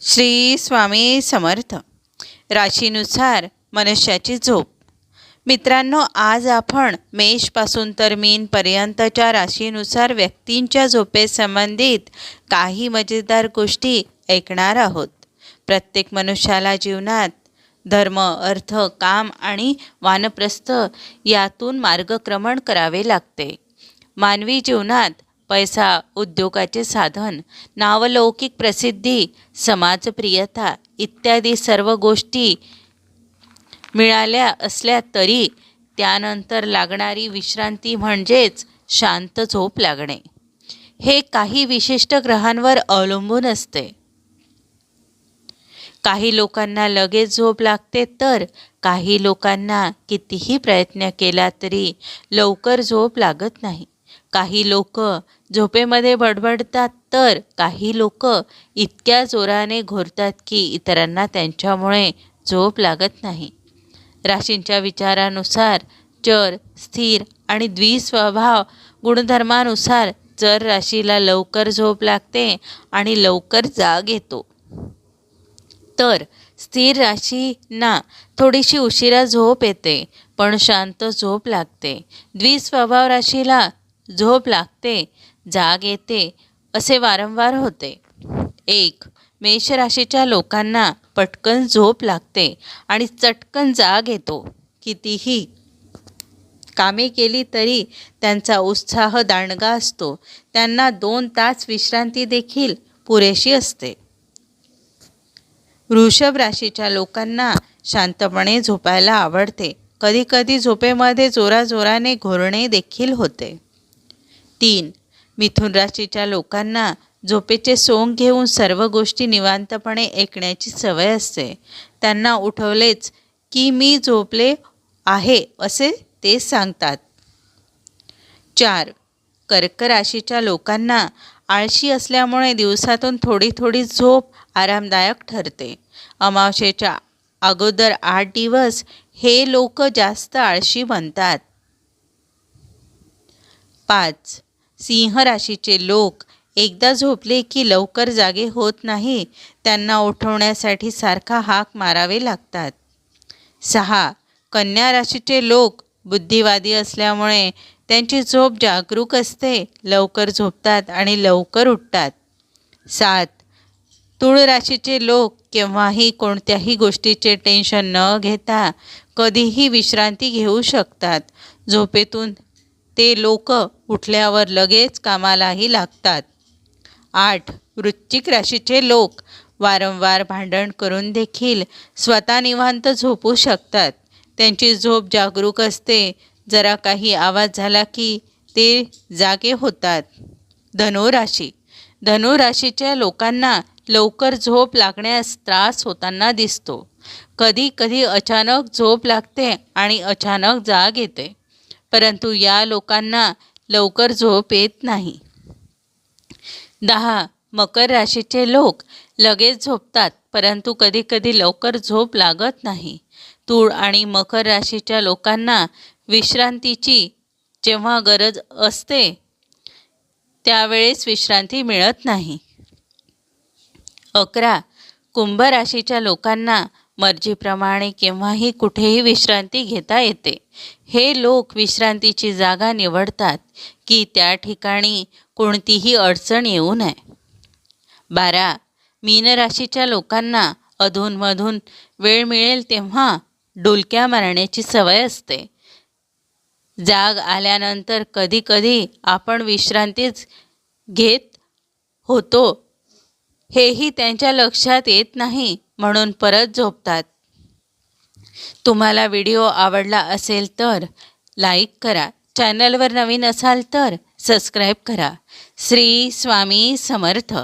श्री स्वामी समर्थ. राशीनुसार मनुष्याची झोप. मित्रांनो आज आपण मेषपासून तर मीनपर्यंतच्या राशीनुसार व्यक्तींच्या झोपेसंबंधित काही मजेदार गोष्टी ऐकणार आहोत. प्रत्येक मनुष्याला जीवनात धर्म अर्थ काम आणि वानप्रस्थ यातून मार्गक्रमण करावे लागते. मानवी जीवनात पैसा उद्योगाचे साधन नावलौकिक प्रसिद्धी समाजप्रियता इत्यादी सर्व गोष्टी मिळाल्या असल्या तरी त्यानंतर लागणारी विश्रांती म्हणजेच शांत झोप लागणे. हे काही विशिष्ट ग्रहांवर अवलंबून असते. काही लोकांना लगेच झोप लागते तर काही लोकांना कितीही प्रयत्न केला तरी लवकर झोप लागत नाही. काही लोक झोपेमध्ये बडबडतात तर काही लोक इतक्या जोराने घोरतात की इतरांना त्यांच्यामुळे झोप लागत नाही. राशींच्या विचारानुसार चर स्थिर आणि द्विस्वभाव गुणधर्मानुसार चर राशीला लवकर झोप लागते आणि लवकर जाग येतो तर स्थिर राशींना थोडीशी उशिरा झोप येते पण शांत झोप लागते. द्विस्वभाव राशीला झोप लागते जाग येते असे वारंवार होते. एक मेष राशीच्या लोकांना पटकन झोप लागते आणि चटकन जाग येतो कितीही. कामे केली तरी त्यांचा उत्साह दांडगा असतो. त्यांना दोन तास विश्रांती देखील पुरेशी असते. वृषभ राशीच्या लोकांना शांतपणे झोपायला आवडते. कधीकधी झोपेमध्ये जोराजोराने घोरणे देखील होते. तीन. मिथुन राशीच्या लोकांना झोपेचे सोंग घेऊन सर्व गोष्टी निवांतपणे ऐकण्याची सवय असते. त्यांना उठवलेच की मी झोपले आहे असे ते सांगतात. चार. कर्क राशीच्या लोकांना आळशी असल्यामुळे दिवसातून थोडी थोडी झोप आरामदायक ठरते. अमावशेच्या अगोदर आठ दिवस हे लोक जास्त आळशी बनतात. पाच. सिंह राशीचे लोक एकदा झोपले की लवकर जागे होत नाही. त्यांना उठवण्यासाठी सारखा हाक मारावे लागतात. सहा. कन्या राशीचे लोक बुद्धिवादी असल्यामुळे त्यांची झोप जागरूक असते. लवकर झोपतात आणि लवकर उठतात. सात. तुळ राशीचे लोक केव्हाही कोणत्याही गोष्टीचे टेन्शन न घेता कधीही विश्रांती घेऊ शकतात. झोपेतून ते लोक उठल्यावर लगेच कामालाही लागतात. आठ. वृश्चिक राशीचे लोक वारंवार भांडण करून देखील स्वतः निवांत झोपू शकतात. त्यांची झोप जागरूक असते. जरा काही आवाज झाला की ते जागे होतात. धनुराशी धनुराशीच्या लोकांना लवकर झोप लागण्यास त्रास होताना दिसतो. कधी कधी अचानक झोप लागते आणि अचानक जाग येते. परंतु या लोकांना लवकर झोप येत नाही. दहा. मकर राशीचे लोक लगेच झोपतात परंतु कधीकधी लवकर झोप लागत नाही. तूळ आणि मकर राशीच्या लोकांना विश्रांतीची जेव्हा गरज असते त्यावेळेस विश्रांती मिळत नाही. अकरा. कुंभ राशीच्या लोकांना मर्जीप्रमाणे केव्हाही कुठेही विश्रांती घेता येते. हे लोक विश्रांतीची जागा निवडतात की त्या ठिकाणी कोणतीही अडचण येऊ नये. बारा मीनराशीच्या लोकांना अधूनमधून वेळ मिळेल तेव्हा डुलक्या मारण्याची सवय असते. जाग आल्यानंतर कधीकधी आपण विश्रांतीच घेत होतो हेही त्यांच्या लक्षात येत नाही. म्हणून परत झोपतात. तुम्हाला व्हिडिओ आवडला असेल तर लाईक करा. चॅनलवर नवीन असाल तर सबस्क्राईब करा. श्री स्वामी समर्थ.